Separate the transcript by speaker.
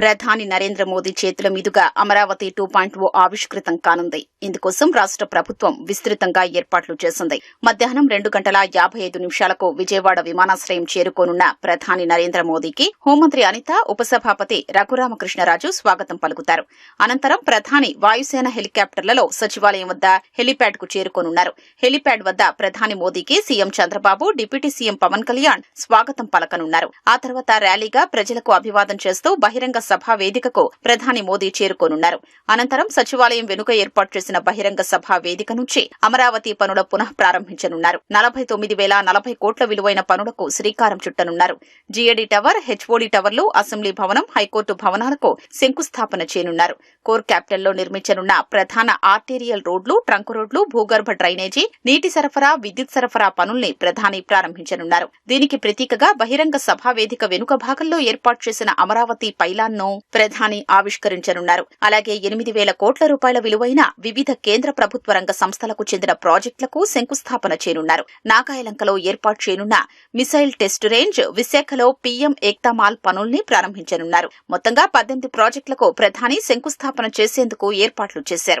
Speaker 1: ప్రధాని నరేంద్ర మోదీ చేతుల మీదుగా అమరావతి టూ పాయింట్ ఓ ఆవిష్కృతం కానుంది. ఇందుకోసం రాష్ట్ర ప్రభుత్వం విస్తృతంగా ఏర్పాట్లు చేసింది. మధ్యాహ్నం రెండు గంటల యాభై ఐదు నిమిషాలకు విజయవాడ విమానాశ్రయం చేరుకోనున్న ప్రధాని నరేంద్ర మోదీకి హోంమంత్రి అనిత ఉపసభాపతి రఘురామకృష్ణరాజు స్వాగతం పలుకుతారు. అనంతరం ప్రధాని వాయుసేన హెలికాప్టర్లలో సచివాలయం వద్ద హెలిప్యాడ్కు చేరుకోనున్నారు. హెలిప్యాడ్ వద్ద ప్రధాని మోదీకి CM Chandrababu deputy CM Pawan Kalyan స్వాగతం పలకనున్నారు. ఆ తర్వాత ర్యాలీగా ప్రజలకు అభివాదం చేస్తూ బహిరంగ సభా వేదికకు ప్రధాని మోదీ చేరుకోనున్నారు. అనంతరం సచివాలయం వెనుక ఏర్పాటు చేసిన బహిరంగ సభా వేదిక నుంచి అమరావతి పనుల పునః ప్రారంభించనున్నారు. నలభై తొమ్మిది వేల నలభై కోట్ల విలువైన పనులకు శ్రీకారం చుట్టనున్నారు. జీఏడీ టవర్ హెచ్ఓడి టవర్లు అసెంబ్లీ భవనం హైకోర్టు భవనాలకు శంకుస్థాపన చేయనున్నారు. కోర్ క్యాపిటల్లో నిర్మించనున్న ప్రధాన ఆర్టీరియల్ రోడ్లు ట్రంక్ రోడ్లు భూగర్భ డ్రైనేజీ నీటి సరఫరా విద్యుత్ సరఫరా పనుల్ని ప్రధాని ప్రారంభించనున్నారు. దీనికి ప్రతీకగా బహిరంగ సభా వేదిక వెనుక భాగంలో ఏర్పాటు చేసిన అమరావతి పైలాన్ ను ప్రధాని ఆవిష్కరించనున్నారు. అలాగే ఎనిమిది వేల కోట్ల రూపాయల విలువైన వివిధ కేంద్ర ప్రభుత్వ రంగ సంస్థలకు చెందిన ప్రాజెక్టులకు శంకుస్థాపన చేయనున్నారు. నాగాయలంకలో ఏర్పాటు చేయనున్న మిసైల్ టెస్ట్ రేంజ్ విశాఖలో పీఎం ఏక్తామాల్ పనుల్ని ప్రారంభించనున్నారు. మొత్తంగా పద్దెనిమిది ప్రాజెక్టులకు ప్రధాని శంకుస్థాపన చేసేందుకు ఏర్పాట్లు చేశారు.